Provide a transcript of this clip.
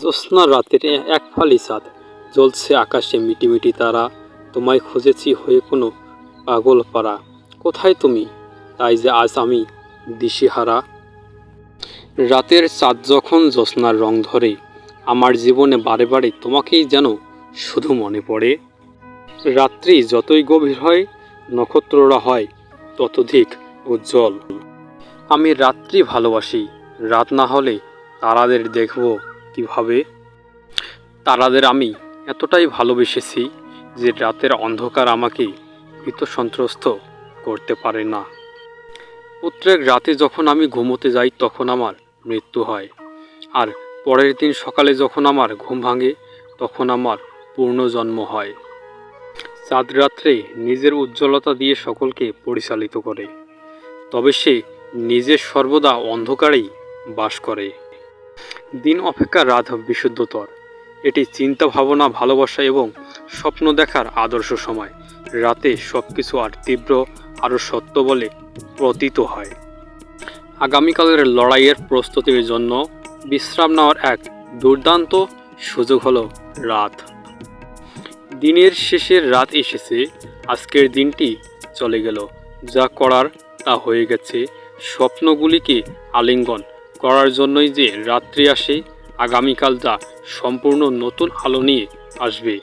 জ্যোৎস্না রাতের এক ফালি চাঁদ জ্বলছে আকাশে মিটিমিটি তারা। তোমায় খুঁজেছি হয়ে কোনো পাগল পারা কোথায় তুমি? তাই যে আজ আমি দিশেহারা। রাতের চাঁদ যখন জ্যোৎস্নার রং ধরে, আমার জীবনে বারে বারে তোমাকেই যেন শুধু মনে পড়ে। রাত্রি যতই গভীর হয়, নক্ষত্ররা হয় ততধিক উজ্জ্বল। আমি রাত্রি ভালোবাসি। রাত না হলে তারাদের দেখব কীভাবে? তারাদের আমি এতটাই ভালোবেসেছি যে রাতের অন্ধকার আমাকে ভীত সন্ত্রস্ত করতে পারে না। প্রত্যেক রাতে যখন আমি ঘুমোতে যাই তখন আমার মৃত্যু হয়। আর পরের দিন সকালে যখন আমার ঘুম ভাঙে তখন আমার পূর্ণজন্ম হয়। চাঁদ রাত্রে নিজের উজ্জ্বলতা দিয়ে সকলকে পরিচালিত করে। তবে সে নিজের সর্বদা অন্ধকারেই বাস করে। দিন অপেক্ষা রাত বিশুদ্ধতর এটি চিন্তা, ভাবনা, ভালোবাসা এবং স্বপ্ন দেখার আদর্শ সময়। রাতে সব কিছু আর তীব্র আরও সত্য বলে প্রতীত হয়। আগামীকালের লড়াইয়ের প্রস্তুতির জন্য বিশ্রাম নেওয়ার এক দুর্দান্ত সুযোগ হলো রাত। দিনের শেষের রাত এসেছে, আজকের দিনটি চলে গেল। যা করার তা হয়ে গেছে। স্বপ্নগুলিকে আলিঙ্গন করার জন্যই যে রাত্রি আসে আগামীকালটা সম্পূর্ণ নতুন আলো নিয়ে আসবে।